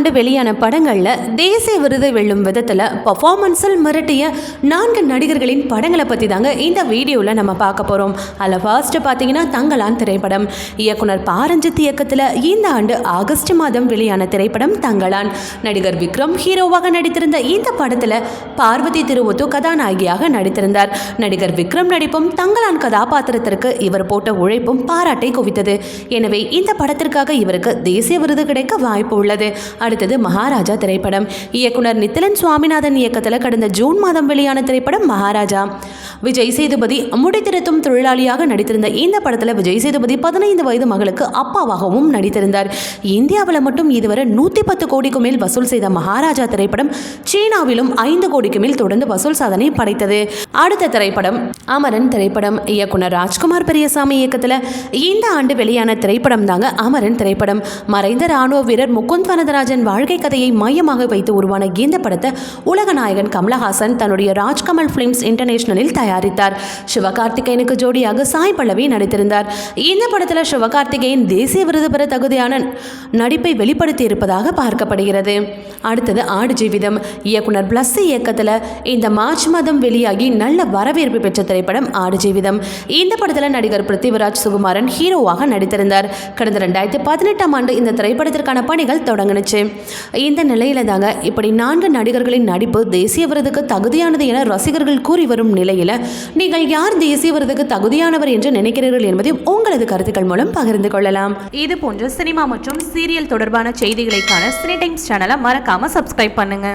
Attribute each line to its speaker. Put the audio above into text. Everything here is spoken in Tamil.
Speaker 1: ஆண்டு வெளியான படங்களில் தேசிய விருதை வெல்லும் விதத்தில் பர்ஃபார்மன்ஸில் மிரட்டிய நான்கு நடிகர்களின் படங்களை பற்றி தாங்க இந்த வீடியோவில் நம்ம பார்க்க போகிறோம் அதில் ஃபர்ஸ்ட்டு பார்த்தீங்கன்னா தங்கலான் திரைப்படம். இயக்குனர் பாரஞ்சித் இயக்கத்தில் இந்த ஆண்டு ஆகஸ்ட் மாதம் வெளியான திரைப்படம் தங்கலான். நடிகர் விக்ரம் ஹீரோவாக நடித்திருந்த இந்த படத்தில் பார்வதி திருவுத்து கதாநாயகியாக நடித்திருந்தார். நடிகர் விக்ரம் நடிப்பும் தங்கலான் கதாபாத்திரத்திற்கு இவர் போட்ட உழைப்பும் பாராட்டை குவித்தது. எனவே இந்த படத்திற்காக இவருக்கு தேசிய விருது கிடைக்க வாய்ப்பு உள்ளது. அடுத்தது மகாராஜா திரைப்படம். இயக்குனர் நித்திலன் சுவாமிநாதன் இயக்கத்தில் கடந்த ஜூன் மாதம் வெளியான திரைப்படம் மகாராஜா. விஜய் சேதுபதி முடித்திருத்தும் தொழிலாளியாக நடித்திருந்த இந்த படத்தில் விஜய் சேதுபதி பதினைந்து வயது மகளுக்கு அப்பாவாகவும் நடித்திருந்தார். இந்தியாவில் மட்டும் இதுவரை நூற்றி பத்து கோடிக்கு மேல் வசூல் செய்த மகாராஜா திரைப்படம் சீனாவிலும் ஐந்து கோடிக்கு மேல் தொடர்ந்து வசூல் சாதனை படைத்தது. அடுத்த திரைப்படம் அமரன் திரைப்படம். இயக்குனர் ராஜ்குமார் பெரியசாமி இயக்கத்தில் இந்த ஆண்டு வெளியான திரைப்படம் தாங்க அமரன் திரைப்படம். மறைந்த ராணுவ வீரர் முகுந்த் வனதராஜன் வாழ்க்கை கதையை மையமாக வைத்து உருவான இந்த படத்தை உலக நாயகன் கமலஹாசன் தன்னுடைய ராஜ்கமல் ஃபிலிம்ஸ் இன்டர்நேஷனலில் தயாரித்தார். சிவகார்த்திகேயனுக்கு ஜோடியாக சாய் பல்லவி நடித்திருந்தார். இந்த படத்தில் சிவகார்த்திகேயன் தேசிய விருது பெற தகுதியான நடிப்பை வெளிப்படுத்தி இருப்பதாக பார்க்கப்படுகிறது. அடுத்தது ஆடு ஜீவிதம். இயக்குனர் பிளஸ் இயக்கத்தில் இந்த மார்ச் மாதம் வெளியாகி நல்ல வரவேற்பு பெற்ற திரைப்படம் ஆடு ஜீவிதம். இந்த படத்தில் நடிகர் பிருத்திவிராஜ் சுகுமாரன் ஹீரோவாக நடித்திருந்தார். கடந்த ரெண்டாயிரத்தி பதினெட்டாம் ஆண்டு இந்த திரைப்படத்திற்கான பணிகள் தொடங்கினுச்சு. இந்த நிலையில தாங்க இப்படி நான்கு நடிகர்களின் நடிப்பு தேசிய விருதுக்கு தகுதியானது என ரசிகர்கள் கூறி வரும் நிலையில நீங்கள் யார் தேசிய விருதுக்கு தகுதியானவர் என்று நினைக்கிறீர்கள் என்பதையும் உங்களது கருத்துக்கள் மூலம் பகிர்ந்து கொள்ளலாம்.
Speaker 2: இது போன்ற சினிமா மற்றும் சீரியல் தொடர்பான செய்திகளைக்கான சினி டைம்ஸ் சேனலை மறக்காம சப்ஸ்கிரைப் பண்ணுங்க.